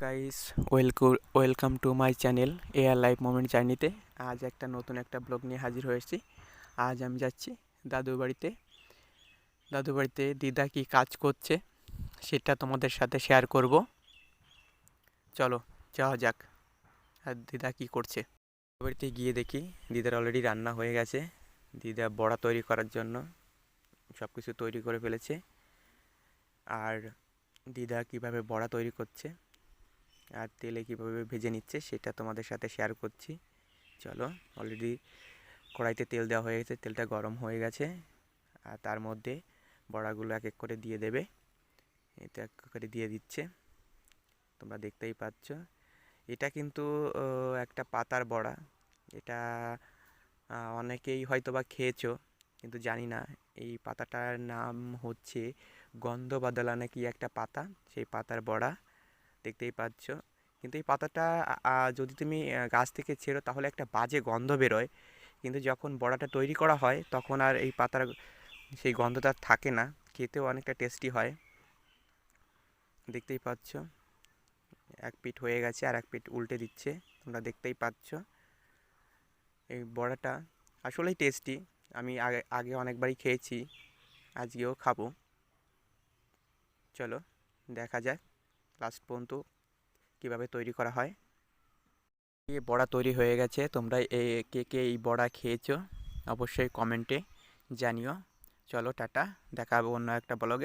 Guys welcome welcome to my channel air life moment জার্নিতে আজ একটা নতুন একটা ব্লগ নিয়ে হাজির হয়েছি আজ আমি যাচ্ছি দাদুর বাড়িতে। দাদুর বাড়িতে দিদা কি কাজ করছে সেটা তোমাদের সাথে শেয়ার করব। চলো, যাওয়া যাক। আর দিদা কি করছে? বাড়িতে গিয়ে দেখি, দিদার অলরেডি রান্না হয়ে গেছে। দিদা বড়া তৈরি করার জন্য সব কিছু তৈরি করে ফেলেছে। আর দিদা কীভাবে বড়া তৈরি করছে আর তেলে কীভাবে ভেজে নিচ্ছে সেটা তোমাদের সাথে শেয়ার করছি। চলো অলরেডি কড়াইতে তেল দেওয়া হয়ে গেছে, তেলটা গরম হয়ে গেছে। আর তার মধ্যে বড়াগুলো এক এক করে দিয়ে দেবে। এটা এক করে দিয়ে দিচ্ছে। তোমরা দেখতেই পাচ্ছ। এটা কিন্তু একটা পাতার বড়া। এটা অনেকেই হয়তো বা খেয়েছো, কিন্তু জানি না, এই পাতাটার নাম হচ্ছে গন্ধবাদলা নাকি একটা পাতা? সেই পাতার বড়া। দেখতেই পাচ্ছ। কিন্তু এই পাতাটা যদি তুমি গাছ থেকে ছেড়ো তাহলে একটা বাজে গন্ধ বেরোয়। কিন্তু যখন বড়াটা তৈরি করা হয় তখন আর এই পাতার সেই গন্ধটা থাকে না। খেতেও অনেকটা টেস্টি হয়। দেখতেই পাচ্ছ। এক পিঠ হয়ে গেছে আর এক পিঠ উল্টে দিচ্ছে। তোমরা দেখতেই পাচ্ছ। এই বড়াটা আসলেই টেস্টি আমি আগে আগে অনেকবারই খেয়েছি। আজকেও খাব। চলো, দেখা যাক। লাস্ট পর্যন্ত কীভাবে তৈরি করা হয়? এই বড়া তৈরি হয়ে গেছে তোমরা এই কে কে এই বড়া খেয়েছো? অবশ্যই কমেন্টে জানিও। চলো টাটা দেখাবো অন্য একটা ব্লগে